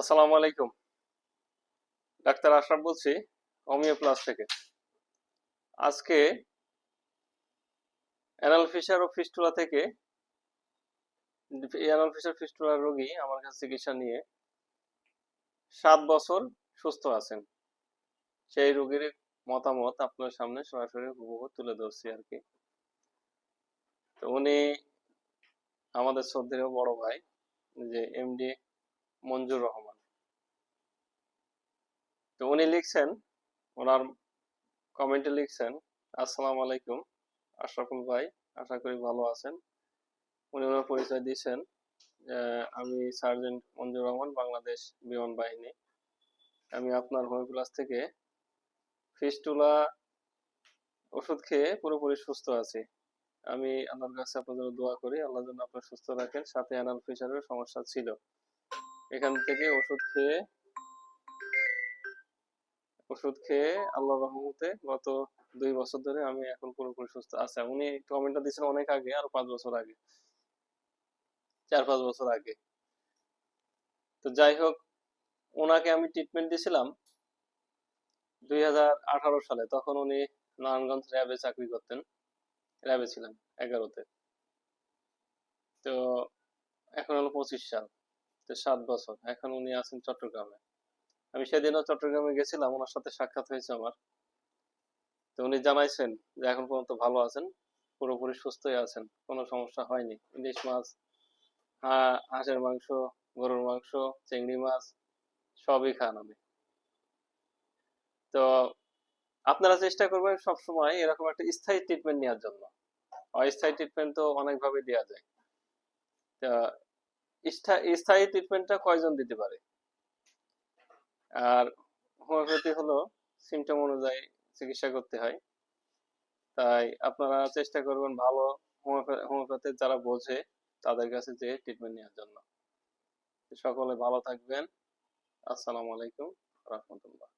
আসসালামু আলাইকুম। ডাক্তার আশরাফ বলছি অমিও প্লাস থেকে। আজকে অ্যানাল ফিশার ও ফিস্টুলা থেকে অ্যানাল ফিশার ফিস্টুলার রোগী আমার কাছে চিকিৎসা নিয়ে সাত বছর সুস্থ আছেন। সেই রোগীর মতামত আপনার সামনে সরাসরি হুবহু তুলে ধরছি আর কি। তো উনি আমাদের শ্রদ্ধেয় বড় ভাই, যে এমডি মঞ্জুর রহমান। তো উনি লিখছেন, ওনার কমেন্টে লিখছেন, আসসালামু আলাইকুম, আশরাফুল ভাই, আশা করি ভালো আছেন। উনি ওনার পরিচয় দিয়েছেন আমি সার্জেন্ট মঞ্জুর রহমান, বাংলাদেশ বিমান বাহিনী। আমি আপনার হোমিও প্লাস থেকে ফিস্টুলা ওষুধ খেয়ে পুরোপুরি সুস্থ আছি। আমি আল্লাহর কাছে আপনার জন্য দোয়া করি, আল্লাহ যেন আপনার সুস্থ রাখেন। সাথে অ্যানাল ফিশারের সমস্যা ছিল। এখান থেকে ওষুধ খেয়ে ওষুধ খেয়ে আল্লাহ রহমতে গত দুই বছর ধরে আমি এখন পুরোপুরি সুস্থ আছি। উনি কমেন্টটা দিয়েছেন অনেক আগে, আর পাঁচ বছর আগে। চার, পাঁচ বছর আগে। তো যাই হোক ওনাকে আমি ট্রিটমেন্ট দিয়েছিলাম দুই হাজার আঠারো সালে। তখন উনি নারায়ণগঞ্জ র্যাবে চাকরি করতেন, র্যাবে ছিলেন এগারোতে। তো এখন হলো পঁচিশ সাল, তো সাত বছর। এখন উনি আছেন চট্টগ্রামে। আমি সেদিনও চট্টগ্রামে গেছিলাম, ওনার সাথে সাক্ষাৎ হয়েছে আমার। তো উনি জানাইছেন যে এখন পর্যন্ত ভালো আছেন, পুরোপুরি সুস্থই আছেন, কোনো সমস্যা হয়নি। ইলিশ মাছ হাঁসের মাংস, গরুর মাংস, চিংড়ি মাছ, সবই খান আমি। তো আপনারা চেষ্টা করবেন সবসময় এরকম একটা স্থায়ী ট্রিটমেন্ট নেওয়ার জন্য। অস্থায়ী ট্রিটমেন্ট তো অনেকভাবে দেওয়া যায়। স্থায়ী ট্রিটমেন্টটা কয়জন দিতে পারে? আর হোমিওপ্যাথি হলো সিমটম অনুযায়ী চিকিৎসা করতে হয়। তাই আপনারা চেষ্টা করবেন ভালো হোমিওপ্যাথি যারা বোঝে, তাদের কাছে যেয়ে ট্রিটমেন্ট নেওয়ার জন্য। সকলে ভালো থাকবেন। আসসালামু আলাইকুম রহমতুল্লাহ।